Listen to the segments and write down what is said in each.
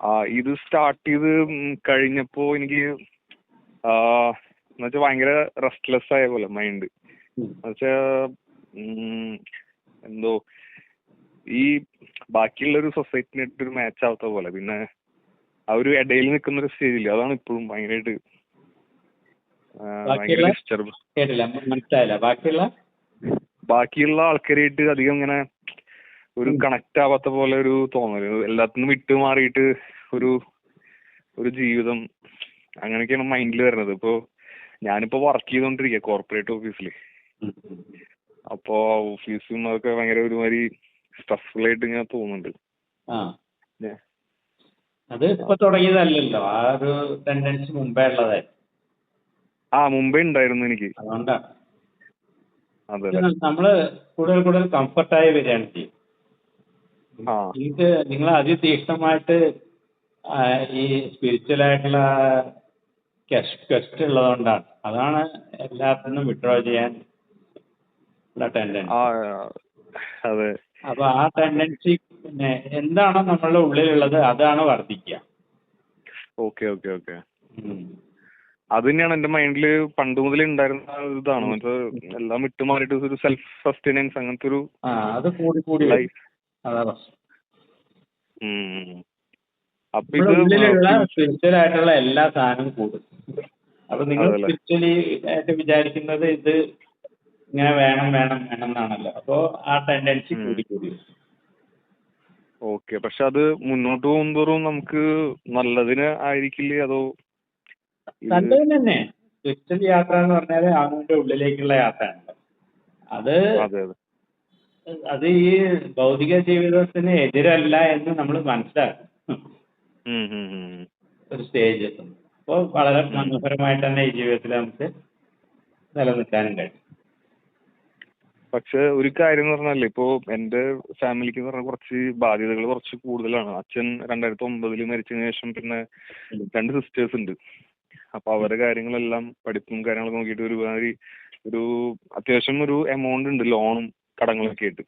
ആ ഇത് സ്റ്റാർട്ട് ചെയ്ത് കഴിഞ്ഞപ്പോൾ കഴിഞ്ഞപ്പോ എനിക്ക് എന്നുവെച്ചാൽ ഭയങ്കര റെസ്റ്റ്ലെസ് ആയ പോലെ മൈൻഡ് ഉം. എന്നുവെച്ചാ ഉം, എന്തോ ഈ ബാക്കിയുള്ള ഒരു സൊസൈറ്റിനായിട്ട് ഒരു മാച്ച് ആവാത്ത പോലെ. പിന്നെ ആ ഒരു ഇടയിൽ നിൽക്കുന്ന ഒരു സ്റ്റേജിൽ അതാണ് ഇപ്പോഴും ഭയങ്കരമായിട്ട് ബാക്കിയുള്ള ആൾക്കാരായിട്ട് അധികം ഇങ്ങനെ ഒരു കണക്ട് ആവാത്ത പോലെ ഒരു തോന്നൽ. എല്ലാത്തിനും വിട്ടു മാറിയിട്ട് ഒരു ഒരു ജീവിതം അങ്ങനെയൊക്കെയാണ് മൈൻഡിൽ വരുന്നത്. ഇപ്പോ ഞാനിപ്പോ വർക്ക് ചെയ്തോണ്ടിരിക്കുക കോർപ്പറേറ്റ് ഓഫീസിൽ ഉം, ഉം. അപ്പോ ഓഫീസും അതൊക്കെ ഭയങ്കര ഒരുമാതിരി സ്ട്രെസ്ഫുൾ ആയിട്ട് ഇങ്ങനെ തോന്നുന്നുണ്ട്. അത് ഇപ്പൊ തുടങ്ങിയതല്ലല്ലോ. ആ ഒരു ടെൻഡൻസി മുമ്പേ ഉള്ളതായി ആ മുമ്പേ ഉണ്ടായിരുന്നു എനിക്ക്. അതുകൊണ്ടാണ് നമ്മൾ കൂടുതൽ കൂടുതൽ കംഫർട്ടായി വരികയാണ് ചെയ്യും. നിങ്ങൾക്ക് നിങ്ങൾ അതിതീക്ഷ്ണമായിട്ട് ഈ സ്പിരിച്വൽ ആയിട്ടുള്ള ക്വസ്റ്റ് ഉള്ളതുകൊണ്ടാണ്. അതാണ് എല്ലാത്തിനും വിഡ്രോ ചെയ്യാൻ ഉള്ള ടെൻഡൻസി അപ്പൊ ആ ടെൻഡൻസി പിന്നെ എന്താണോ നമ്മളുടെ ഉള്ളിലുള്ളത് അതാണ് വർദ്ധിക്കുക. Okay okay okay. അത് തന്നെയാണ് എന്റെ മൈൻഡിൽ പണ്ട് മുതലേ ഉണ്ടായിരുന്ന ഇതാണ്. മറ്റേ എല്ലാം വിട്ടുമാറിയിട്ട് ഒരു സെൽഫ് സസ്റ്റൈനൻസ് അങ്ങനത്തെ ഒരു അത് കൂടി കൂടി ലൈഫ് അതാ പ്രശ്നം. നമ്മുടെ ഉള്ളിലുള്ള സ്പിരിച്വൽ ആയിട്ടുള്ള എല്ലാ സാധനവും കൂടും. അപ്പൊ നിങ്ങൾ. സ്പിരിച്വലി ആയിട്ട് വിചാരിക്കുന്നത് ഇത് ഇങ്ങനെ വേണം വേണം വേണം എന്നാണല്ലോ. അപ്പോ ആ ടെൻഡൻസി. കൂടി കൂടി. ഓക്കെ. പക്ഷെ അത് മുന്നോട്ട് പോകുന്തോറും നമുക്ക് നല്ലതിന് ആയിരിക്കില്ലേ? അതോ നല്ലതിന് നല്ലത് തന്നെ. സ്പിരിച്വൽ യാത്ര എന്ന് പറഞ്ഞാൽ അവനവന്റെ ഉള്ളിലേക്കുള്ള യാത്രയാണ്. അത്. അതെ ഈ ഭൗതിക ജീവിതത്തിന് എതിരല്ല എന്ന് നമ്മൾ മനസ്സിലാക്കും. ഒരു സ്റ്റേജ് എത്തും അപ്പോൾ വളരെ മനോഹരമായിട്ട് തന്നെ ഈ ജീവിതത്തിൽ നമുക്ക് നിലനിൽക്കാനും കഴിയും. പക്ഷെ ഒരു കാര്യം എന്ന് പറഞ്ഞാൽ ഇപ്പോ എന്റെ ഫാമിലിക്ക് പറഞ്ഞ കുറച്ച് ബാധ്യതകൾ കുറച്ച് കൂടുതലാണ്. അച്ഛൻ രണ്ടായിരത്തി ഒമ്പതിൽ മരിച്ചതിന് ശേഷം പിന്നെ രണ്ട് സിസ്റ്റേഴ്സ് ഉണ്ട്. അപ്പൊ അവരുടെ കാര്യങ്ങളെല്ലാം പഠിപ്പും കാര്യങ്ങളൊക്കെ നോക്കിയിട്ട് ഒരുമാതിരി ഒരു അത്യാവശ്യം ഒരു എമൗണ്ട് ഉണ്ട് ലോണും കടങ്ങളൊക്കെ ആയിട്ട്.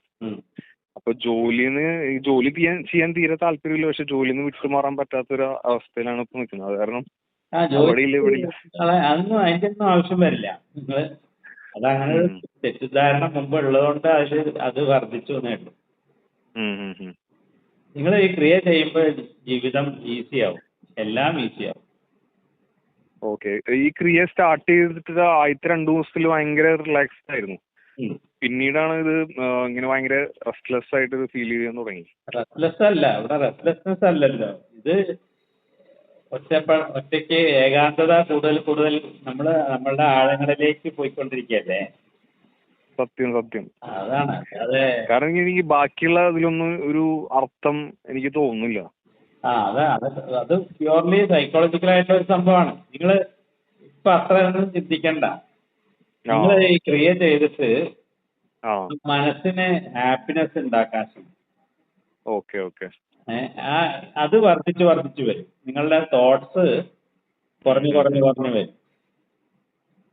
അപ്പൊ ജോലിന്ന് ഈ ജോലി ചെയ്യാൻ ചെയ്യാൻ തീരെ താല്പര്യമില്ല പക്ഷെ ജോലിയിൽ നിന്ന് പറ്റാത്ത ഒരു അവസ്ഥയിലാണ് ഇപ്പൊ നിൽക്കുന്നത് അത് കാരണം അവിടെയില്ല, ഇവിടെയില്ല. അതെ, അതൊന്നും അതിന്റെ ഒന്നും ആവശ്യം വരില്ല അതങ്ങനെ. തെറ്റിദ്ധാരണ മുമ്പ് ഉള്ളതുകൊണ്ട് അതിൽ അത് വർദ്ധിച്ചു ഉള്ളൂ ഉം. നിങ്ങൾ ഈ ക്രിയ ചെയ്യുമ്പോൾ ജീവിതം ഈസി ആവും എല്ലാം ഈസി ആവും ഓക്കെ ഈ ക്രിയ സ്റ്റാർട്ട് ചെയ്തിട്ട് ആദ്യത്തെ രണ്ടു ദിവസത്തിൽ ഭയങ്കര റിലാക്സ്ഡ് ആയിരുന്നു. പിന്നീടാണ് ഇത് ഇങ്ങനെ ഭയങ്കര റെസ്റ്റ്ലെസ് ആയിട്ട് ഇത് ഫീൽ ചെയ്യാൻ തുടങ്ങി. റെസ്റ്റ്ലെസ് അല്ല ഇവിടെ റെസ്റ്റ്ലെസ്നെസ് അല്ലല്ലോ. ഇത് ഒറ്റപ്പ ഒറ്റയ്ക്ക് ഏകാന്തത കൂടുതൽ കൂടുതൽ നമ്മൾ നമ്മളുടെ ആഴങ്ങളിലേക്ക് പോയിക്കൊണ്ടിരിക്കുകയല്ലേ? സത്യം സത്യം. അതാണ് അതെ. കാരണം എനിക്ക് ബാക്കിയുള്ള ഇതിലൊന്നും ഒരു അർത്ഥം എനിക്ക് തോന്നുന്നില്ല. ആ അതെ അത് പ്യുവർലി സൈക്കോളജിക്കൽ ആയിട്ടുള്ള ഒരു സംഭവമാണ്. നിങ്ങൾ ഇപ്പൊ അത്ര ഒന്നും ചിന്തിക്കണ്ട. നിങ്ങൾ ഈ ക്രിയേറ്റ് ചെയ്തിട്ട് മനസ്സിന് ഹാപ്പിനെസ് ഉണ്ടാക്കാൻ ശ്രമിക്കും. Okay okay. ആ അത് വർദ്ധിച്ച് വർദ്ധിച്ച് വരും. നിങ്ങളുടെ തോട്ട്സ് കുറഞ്ഞു കുറഞ്ഞു കുറഞ്ഞു വരും.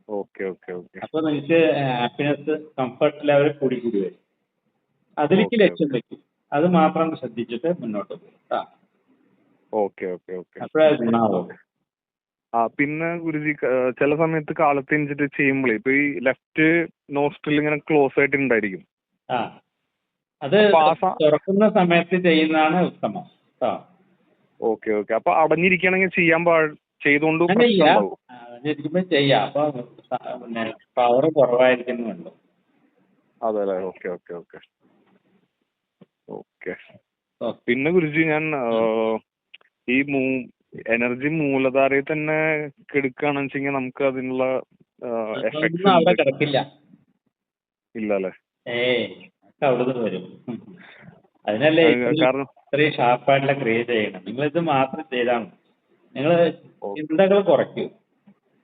Okay okay okay. അപ്പൊ നിങ്ങൾക്ക് ഹാപ്പിനെസ് കംഫർട്ട് ലെവൽ കൂടി കൂടി വരും. അതിലേക്ക് ലക്ഷ്യം വെക്കും. അത് മാത്രം ശ്രദ്ധിച്ചിട്ട് മുന്നോട്ട് പോകും ഓക്കെ ഓക്കെ ഓക്കെ. അപ്പോഴേ അത് ഗുണമാവും ആ പിന്നെ ഗുരുജി ചില സമയത്ത് കാലത്ത് എഞ്ചിട്ട് ചെയ്യുമ്പോഴേ ഇപ്പൊ ഈ ലെഫ്റ്റ് നോസ്ട്രിൽ ഇങ്ങനെ ക്ലോസ് ആയിട്ട് ഉണ്ടായിരിക്കും ആ അത് തുറക്കുന്ന സമയത്ത് ചെയ്യുന്നതാണ് ഉത്തമം ഓക്കെ ഓക്കെ. അപ്പൊ അടഞ്ഞിരിക്കണമെങ്കിൽ ചെയ്യാൻ പാ ചെയ്തുകൊണ്ട് പ്രശ്നം ചെയ്യാം. അപ്പൊ പിന്നെ പവർ കുറവായിരിക്കുന്നുണ്ട് അതെ അല്ലേ ഓക്കെ ഓക്കെ ഓക്കെ. ഓക്കെ. പിന്നെ ഗുരുജി ഞാൻ ഈ മൂ എനർജി മൂലധാരയിൽ തന്നെ കെടുക്കുകയാണെന്ന് വെച്ചാൽ നമുക്ക് അതിനുള്ള കിടക്കില്ല. ഇല്ല അല്ലേ അവിടുന്ന് വരും. അതിനല്ലേ കാരണം ഇത്രയും ഷാർപ്പായിട്ടുള്ള ക്രിയ ചെയ്യണം. നിങ്ങൾ ഇത് മാത്രം ചെയ്താൽ നിങ്ങൾ. ചിന്തകൾ കുറയ്ക്കൂ.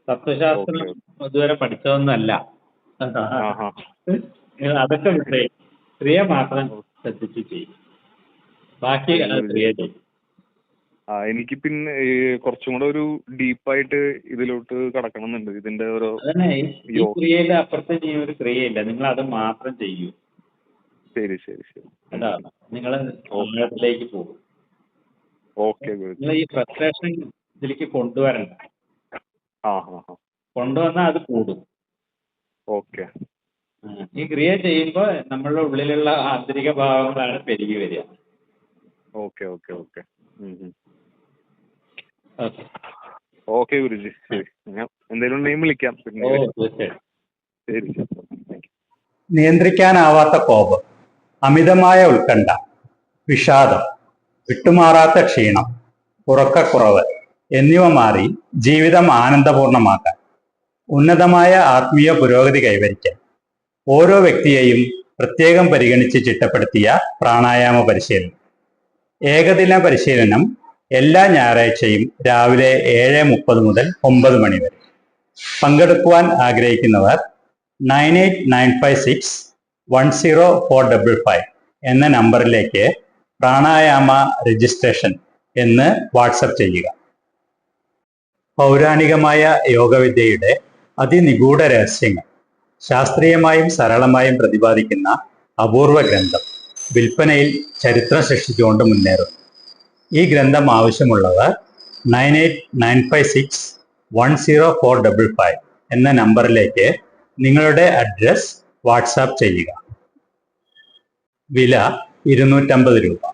തത്വശാസ്ത്രം ഇതുവരെ പഠിച്ചതൊന്നല്ല അതൊക്കെ വിട്ടേ. ക്രിയ മാത്രം ശ്രദ്ധിച്ച് ചെയ്യും. ബാക്കി ക്രിയ ചെയ്യും. ആ എനിക്ക് പിന്നെ കുറച്ചും കൂടെ ഒരു ഡീപ്പായിട്ട് ഇതിലോട്ട് കടക്കണം എന്നുണ്ട് ഇതിന്റെ ഓരോ അതന്നെ അപ്പുറത്തെ ഒരു ക്രിയയില്ല. നിങ്ങൾ അത് മാത്രം ചെയ്യൂ. ശരി ശരി ശരി. അതാണ് നിങ്ങൾ ഉന്നതത്തിലേക്ക് പോകും. ഓക്കെ നിങ്ങൾ ഈ ഫ്രസ്ട്രേഷൻ ഇതിലേക്ക് കൊണ്ടുവരണ്ട. ആ ഹാ ഹാ. കൊണ്ടുവന്നാൽ അത് കൂടും. ഓക്കെ. ഈ ക്രിയ ചെയ്യുമ്പോൾ നമ്മളുടെ ഉള്ളിലുള്ള ആന്തരിക ഭാവങ്ങളാണ് പെരുകി വരിക. Okay okay okay. Okay. Guruji. ശരി. ഞാൻ എന്തെങ്കിലും ഉണ്ടെങ്കിൽ വിളിക്കാം. പിന്നെ ശരി നിയന്ത്രിക്കാനാവാത്ത കോപം അമിതമായ ഉത്കണ്ഠ വിഷാദം വിട്ടുമാറാത്ത ക്ഷീണം ഉറക്കക്കുറവ് എന്നിവ മാറി ജീവിതം ആനന്ദപൂർണമാക്കാൻ ഉന്നതമായ ആത്മീയ പുരോഗതി കൈവരിക്കാൻ ഓരോ വ്യക്തിയെയും പ്രത്യേകം പരിഗണിച്ച് ചിട്ടപ്പെടുത്തിയ പ്രാണായാമ പരിശീലനം ഏകദിന പരിശീലനം എല്ലാ ഞായറാഴ്ചയും രാവിലെ ഏഴ് മുപ്പത് മുതൽ ഒമ്പത് മണി വരെ. പങ്കെടുക്കുവാൻ ആഗ്രഹിക്കുന്നവർ nine eight nine five six one zero four double five എന്ന നമ്പറിലേക്ക് പ്രാണായാമ രജിസ്ട്രേഷൻ എന്ന് വാട്സപ്പ് ചെയ്യുക. പൗരാണികമായ യോഗവിദ്യയുടെ അതിനിഗൂഢ രഹസ്യങ്ങൾ ശാസ്ത്രീയമായും സരളമായും പ്രതിപാദിക്കുന്ന അപൂർവ ഗ്രന്ഥം വിൽപ്പനയിൽ ചരിത്രം സൃഷ്ടിച്ചുകൊണ്ട് മുന്നേറുന്നു. ഈ ഗ്രന്ഥം ആവശ്യമുള്ളവർ nine eight nine five six one zero four double five എന്ന നമ്പറിലേക്ക് നിങ്ങളുടെ അഡ്രസ് വാട്സാപ്പ് ചെയ്യുക. വില ഇരുന്നൂറ്റമ്പത് രൂപ.